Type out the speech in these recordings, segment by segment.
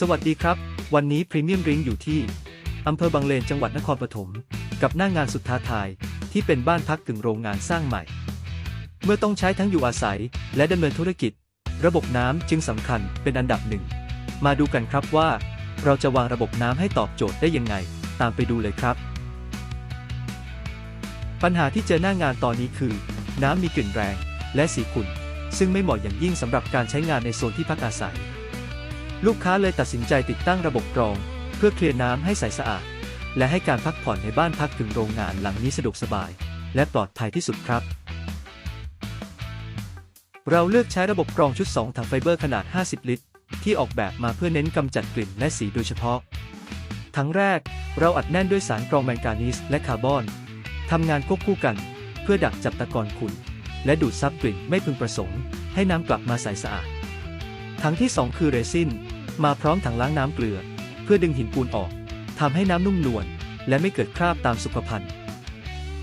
สวัสดีครับ วันนี้พรีเมียมริงอยู่ที่อำเภอบางเลนจังหวัดนครปฐมกับหน้างานสุดท้าทายที่เป็นบ้านพักกึ่งโรงงานสร้างใหม่ เมื่อต้องใช้ทั้งอยู่อาศัย และดำเนินธุรกิจ ระบบน้ำจึงสำคัญเป็นอันดับหนึ่ง มาดูกันครับว่า เราจะวางระบบน้ำให้ตอบโจทย์ได้ยังไง ตามไปดูเลยครับ ปัญหาที่เจอหน้างานตอนนี้คือ น้ำมีกลิ่นแรง และสีขุ่นซึ่งไม่เหมาะอย่างยิ่งสำหรับการใช้งานในโซนที่พักอาศัย ลูกค้าเลยตัดสินใจติดตั้งระบบกรอง เพื่อเคลียร์น้ำให้ใสสะอาด และให้การพักผ่อนในบ้านพักถึงโรงงานหลังนี้สะดวกสบาย และปลอดภัยที่สุดครับ เราเลือกใช้ระบบกรองชุด 2 ถังไฟเบอร์ขนาด 50 ลิตร ที่ออกแบบมาเพื่อเน้นกำจัดกลิ่นและสีโดยเฉพาะ ทั้งแรกเราอัดแน่นด้วยสารกรองแมงกานีสและคาร์บอนทำงานควบคู่กัน เพื่อดักจับตะกอนขุ่นและดูดซับกลิ่นไม่พึงประสงค์ ให้น้ำกลับมาใสสะอาดถังที่ 2 คือเรซิน มาพร้อมถังล้างน้ำเกลือ เพื่อดึงหินปูนออกทำให้น้ำนุ่มนวลและไม่เกิดคราบตามสุขภัณฑ์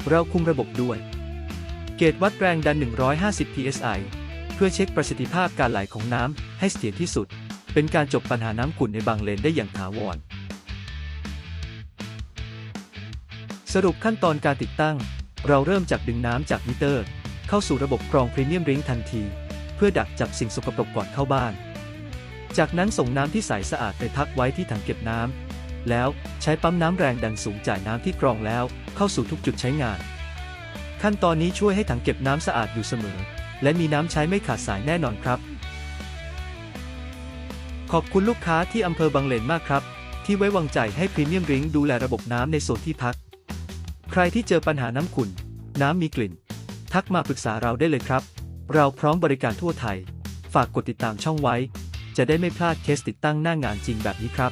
เราคุมระบบด้วย เกจวัดแรงดัน 150 psi เพื่อเช็คประสิทธิภาพการไหลของน้ำให้เสถียรที่สุด เป็นการจบปัญหาน้ำขุ่นในบางเลนได้อย่างถาวร สรุปขั้นตอนการติดตั้ง เราเริ่มจากดึงน้ำจากมิเตอร์ เข้าสู่ระบบกรองพรีเมียมริงทันที เพื่อดักจับสิ่งสกปรกก่อนเข้าบ้าน จากนั้นส่งน้ำที่ใสสะอาดไปพักไว้ที่ถังเก็บน้ำ แล้วใช้ปั๊มน้ำแรงดันสูงจ่ายน้ำที่กรองแล้ว เข้าสู่ทุกจุดใช้งาน ขั้นตอนนี้ช่วยให้ถังเก็บน้ำสะอาดอยู่เสมอ และมีน้ำใช้ไม่ขาดสายแน่นอนครับ ขอบคุณลูกค้าที่อำเภอบางเลนมากครับ ที่ไว้วางใจให้พรีเมียมริงดูแลระบบน้ำในโซนที่พัก ใครที่เจอปัญหาน้ำขุ่น น้ำมีกลิ่น ทักมาปรึกษาเราได้เลยครับ เราพร้อมบริการทั่วไทย ฝากกดติดตามช่องไว้ จะได้ไม่พลาดเคสติดตั้งหน้างานจริงแบบนี้ครับ